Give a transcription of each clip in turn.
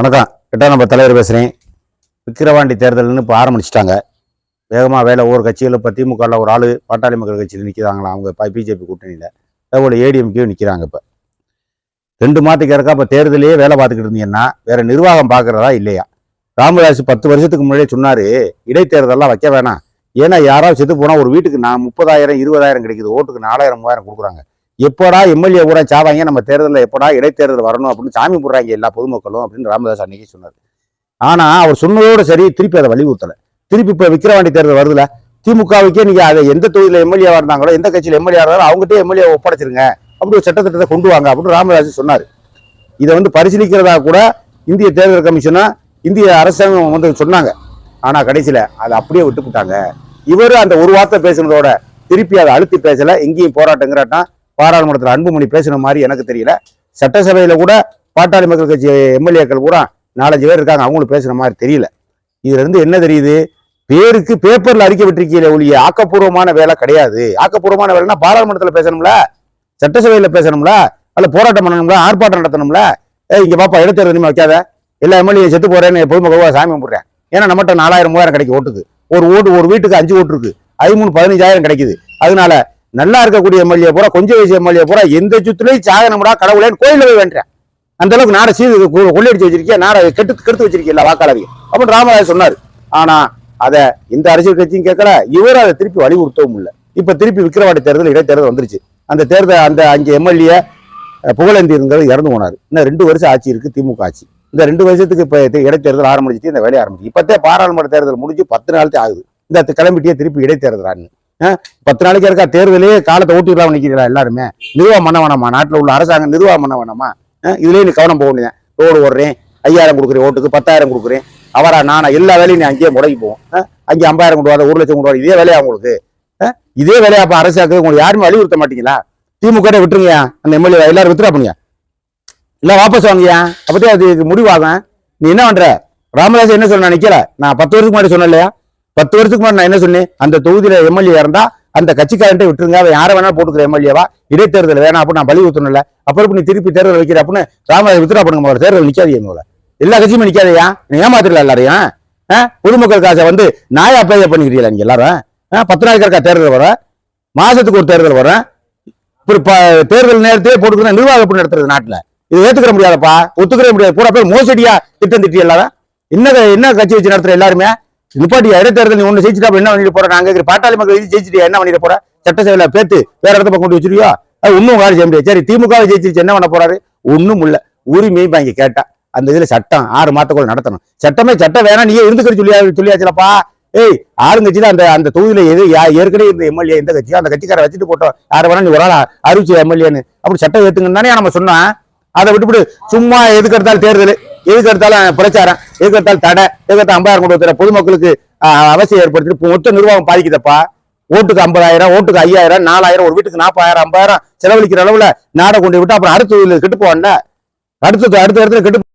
வணக்கம். கிட்ட நம்ம தலைவர் பேசுகிறேன் விக்கிரவாண்டி தேர்தல்னு இப்போ ஆரம்பிச்சிட்டாங்க. வேகமாக வேலை ஒவ்வொரு கட்சிகளும் இப்போ திமுகவில் ஒரு ஆள் பாட்டாளி மக்கள் கட்சியில் நிற்கிறாங்களா அவங்க இப்போ பிஜேபி கூட்டணியில். அதேபோல் ஏடிஎம்கேயும் நிற்கிறாங்க இப்போ. ரெண்டு மாதத்துக்கு இருக்கா இப்போ தேர்தலையே வேலை பார்த்துக்கிட்டு இருந்தீங்கன்னா வேறு நிர்வாகம் பார்க்குறதா இல்லையா? ராமதாஸ் பத்து வருஷத்துக்கு முன்னாடியே சொன்னார் இடைத்தேர்தல்லாம் வைக்க வேணாம். ஏன்னா யாராவது செத்து போனால் ஒரு வீட்டுக்கு நான் முப்பதாயிரம் இருபதாயிரம் கிடைக்குது ஓட்டுக்கு நாலாயிரம் மூவாயிரம் கொடுக்குறாங்க. எப்போடா எம்எல்ஏ கூட சாவாங்க நம்ம தேர்தலில் எப்போடா இடைத்தேர்தல் வரணும் அப்படின்னு சாமி போடுறாங்க எல்லா பொதுமக்களும் அப்படின்னு ராமதாஸ் அன்னைக்கு சொன்னார். ஆனால் அவர் சொன்னதோட சரி திருப்பி அதை வலியுறுத்தலை. திருப்பி இப்போ விக்கிரவாண்டி தேர்தல் வருதுல திமுகவுக்கே நீங்கள் அதை எந்த தொகுதியில் எம்எல்ஏவாக இருந்தாங்களோ எந்த கட்சியில் எம்எல்ஏ இருந்தாலும் அவங்ககிட்ட எம்எல்ஏ ஒப்படைச்சிருங்க அப்படி ஒரு சட்டத்திட்டத்தை கொண்டு வாங்க அப்படின்னு ராமதாஸ் சொன்னார். இதை வந்து பரிசீலிக்கிறதா கூட இந்திய தேர்தல் கமிஷனா இந்திய அரசாங்கம் வந்து சொன்னாங்க. ஆனால் கடைசியில் அதை அப்படியே விட்டுவிட்டாங்க இவர் அந்த ஒரு வார்த்தை பேசுனதோட திருப்பி அதை அழுத்தி பேசலை எங்கேயும் போராட்டங்கிறாட்டான் பாராளுமன்றத்தில் அன்புமணி பேசின மாதிரி எனக்கு தெரியல. சட்டசபையில் கூட பாட்டாளி மக்கள் கட்சி எம்எல்ஏக்கள் கூட நாலஞ்சு பேர் இருக்காங்க அவங்களும் பேசுகிற மாதிரி தெரியல. இதுலேருந்து என்ன தெரியுது? பேருக்கு பேப்பரில் அறிக்கை விட்டிருக்கீங்களே ஒழிய ஆக்கப்பூர்வமான வேலை கிடையாது. ஆக்கப்பூர்வமான வேலைன்னா பாராளுமன்றத்தில் பேசணும்ல? சட்டசபையில் பேசணும்ல? அல்ல போராட்டம் பண்ணணும்ல? ஆர்ப்பாட்டம் நடத்தணும்ல? ஏ இங்கே பாப்பா இடைத்தேர்தல் இனிமே வைக்காத. எல்லா எம்எல்ஏ செத்து போகிறேன்னு பொதுமக்கள் சாமி கும்பிட்றேன். ஏன்னா நம்மகிட்ட நாலாயிரம் மூவாயிரம் கிடைக்கும் ஓட்டுக்கு. ஒரு ஓட்டு ஒரு வீட்டுக்கு அஞ்சு ஓட்டு இருக்குது ஐமூணு பதினஞ்சாயிரம் கிடைக்குது. அதனால நல்லா இருக்கக்கூடிய எம்எல்ஏ பூரா கொஞ்சம் வயசு எம்எல்ஏ பூரா எந்த சுத்துலயும் சாகனமுடா கடவுளேன்னு கோயிலில் போய் வேண்டேன் அந்த அளவுக்கு நாடை சீது கு- கொள்ளையடிச்சு வச்சிருக்கியா? நாடை கெட்டு கெடுத்து வச்சிருக்கீங்களா வாக்காளர்கள். அப்படின்னு ராமராஜ் சொன்னார். ஆனா அதை இந்த அரசியல் கட்சியும் கேட்கல. இவர் அதை திருப்பி வலியுறுத்தவும் இல்லை. இப்ப திருப்பி விக்கிரவாடி தேர்தல் இடைத்தேர்தல் வந்துருச்சு. அந்த தேர்தல் அந்த அஞ்சு எம்எல்ஏ புகழேந்தி இருந்தது இறந்து போனார். இன்னும் ரெண்டு வருஷம் ஆட்சி இருக்கு திமுக ஆட்சி. இந்த ரெண்டு வருஷத்துக்கு இப்ப இடைத்தேர்தல் ஆரம்பிச்சிட்டு இந்த வேலையை ஆரம்பிச்சு. இப்பத்தே பாராளுமன்ற தேர்தல் முடிஞ்சு பத்து நாள் ஆகுது. இந்த கிளம்பிட்டே திருப்பி இடைத்தேர்தலான்னு பத்து நாளைக்கு இருக்கா? தேர்தலே காலத்தை ஓட்டிடலாம் நிற்கிறீங்களா எல்லாருமே? நிர்வாகம் பண்ண வேணாமா? நாட்டில் உள்ள அரசாங்கம் நிர்வாகம் பண்ண வேணாமா? ஆ? நீ கவனம் போக முடியாது ரோடு ஓடுறேன் ஐயாயிரம் கொடுக்குறேன் ஓட்டுக்கு பத்தாயிரம் கொடுக்குறேன். அவரா நானா எல்லா வேலையும் நீ அங்கேயே முடங்கி போவோம். அங்கே ஐம்பதாயிரம் கொண்டு வர ஒரு லட்சம் கொண்டு வர இதே வேலையா உங்களுக்கு? ஆ? இதே வேலையா அப்போ அரசாங்கம் உங்களுக்கு யாருமே வலியுறுத்த மாட்டீங்களா? திமுக ட்ட விட்டுருங்க அந்த எம்எல்ஏ எல்லாரும் வித்துறா பண்ணுங்க. இல்லை வாபஸ் வாங்கியா அப்பதே அது முடிவாகும். நீ என்ன பண்ற? ராமதாஸ் என்ன சொன்ன நிக்கல நான் பத்து வருஷத்துக்கு முன்னாடி சொன்னேன் இல்லையா? பத்து வருஷத்துக்கு முன்னாடி நான் என்ன சொன்னேன்? அந்த தொகுதியில எம்எல்ஏ இருந்தா அந்த கட்சிக்காரன்ட்டே விட்டுருங்க. அவன் யாரை வேணா போட்டுக்கிற எம்எல்ஏவா? இடைத்தேர்தல் வேணாம் அப்படின்னு நான் வலியுறுத்தணும்ல அப்புறம் நீ திருப்பி தேர்தல் வைக்கிற அப்படின்னு ராமராஜ் வித்ரா பண்ணுங்க முதல்ல. தேர்தல் நிக்காதீங்க முதல்ல. எல்லா கட்சியுமே நிக்காதயா? நீ ஏமாத்திரல எல்லாரையும்? ஆ? பொதுமக்கள் காசை வந்து நாயா பேய பண்ணிக்கிறீங்களா நீங்க எல்லாரும்? ஆ? பத்து நாளைக்கு இருக்கா தேர்தல் வர? மாசத்துக்கு ஒரு தேர்தல் வரும் இப்படி ப- தேர்தல் நேரத்தையே போட்டுக்கிற நிர்வாகம் எப்படி நடத்துறது நாட்டில்? இது ஏத்துக்கிற முடியாதப்பா. ஒத்துக்கிற முடியாது. பூரா பேர் மோசடியா திட்டம் திட்டி எல்லாரும். என்ன என்ன கட்சி வச்சு நடத்துற எல்லாருமே நிப்பாட்டி இடைத்தேர்தல் நீ ஒன்று ஜெயிச்சிட்டா என்ன பண்ணிட்டு போற? நாங்க பாட்டாளி மக்கள் இது ஜெயிச்சுட்டியா? என்ன பண்ணிட்டு போற? சட்டசபையில பேத்து வேற இடத்த பக்கம் கொண்டு வச்சிருவியோ அது ஒன்றும் காரியம் செய்ய முடியாது. சரி திமுக ஜெயிச்சிருச்சு என்ன பண்ண போறாரு? ஒன்றும் இல்ல. உரிமையை வாங்கி கேட்டா. அந்த இதுல சட்டம் ஆறு மாதத்துக்குள்ள நடத்தணும். சட்டமே சட்டம் வேணா நீயே இருந்துக்கிற சொல்லியா சொல்லியாச்சுலப்பா. ஏய் ஆளுங்கட்சியில அந்த அந்த தொகுதியில எது யா- ஏற்கனவே இருந்த எம்எல்ஏ எந்த கட்சியோ அந்த கட்சிக்கார வச்சுட்டு போட்டோம். யார் வேணா நீ ஒரு ஆள் அறிவிச்சு எம்எல்ஏன்னு. அப்படி சட்டம் ஏத்துங்கன்னு தானே நம்ம சொன்னோம். அதை விட்டுவிட்டு சும்மா எதுக்கு எடுத்தாலும் தேர்தல். எதுக்கு எடுத்தாலும் பிரச்சாரம். எதுக்கு எடுத்தாலும் தடை. எதுக்கு எடுத்தாலும் ஐம்பதாயிரம் கொண்டு வந்துற பொதுமக்களுக்கு அவசியம் ஏற்படுத்திட்டு இப்ப மொத்த நிர்வாகம் பாதிக்குதப்பா. ஓட்டுக்கு ஐம்பதாயிரம் ஓட்டுக்கு ஐயாயிரம் நாலாயிரம் ஒரு வீட்டுக்கு நாற்பதாயிரம் ஐம்பதாயிரம் செலவழிக்கிற அளவுல நாடை கொண்டு விட்டு அப்புறம் அடுத்த தொகுதியில் கெட்டு போவான்ல அடுத்த அடுத்த இடத்துல கெட்டு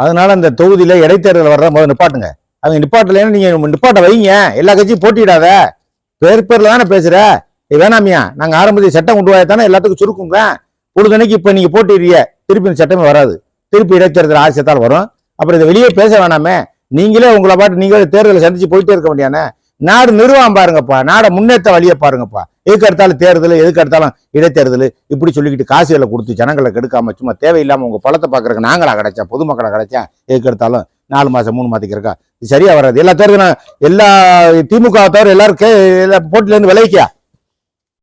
அதனால அந்த தொகுதியில இடைத்தேர்தல் வர்ற முதல் நிப்பாட்டுங்க. அவங்க நிப்பாட்டலைன்னு நீங்க நிப்பாட்ட வைங்க. எல்லா கட்சியும் போட்டியிடாத. பேர் பேர்ல தானே பேசுற. வேணாமியா. நாங்க ஆரம்பத்தில் சட்டம் கொண்டு வாய தானே எல்லாத்துக்கும் சுருக்குங்க. பொழுதுனைக்கு இப்ப நீங்க போட்டிடுறீங்க திருப்பி சட்டமே வராது. திருப்பி இடைத்தேர்தல் ஆசியத்தால் வரும். அப்புறம் இதை வெளியே பேச வேணாமே. நீங்களே உங்களை பாட்டு நீங்களே தேர்தலை சந்திச்சு போயிட்டே இருக்க வேண்டியானே நாடு நிர்வாகம் பாருங்கப்பா. நாடை முன்னேற்ற வழியை பாருங்கப்பா. எதுக்கு எடுத்தாலும் தேர்தல் எதுக்கு எடுத்தாலும் இடைத்தேர்தல். இப்படி சொல்லிக்கிட்டு காசுகளை கொடுத்து ஜனங்களை கெடுக்காம சும்மா தேவையில்லாமல் உங்கள் பழத்தை பார்க்குறக்கு நாங்களா கிடைச்சா பொதுமக்களை கிடைச்சா எதுக்கு எடுத்தாலும் நாலு மாதம் மூணு மாதத்துக்கு இருக்கா? இது சரியா வராது. எல்லா தேர்தலும் எல்லா திமுக தவிர எல்லாரும் கே- எல்லா போட்டிலேருந்து விளைவிக்கா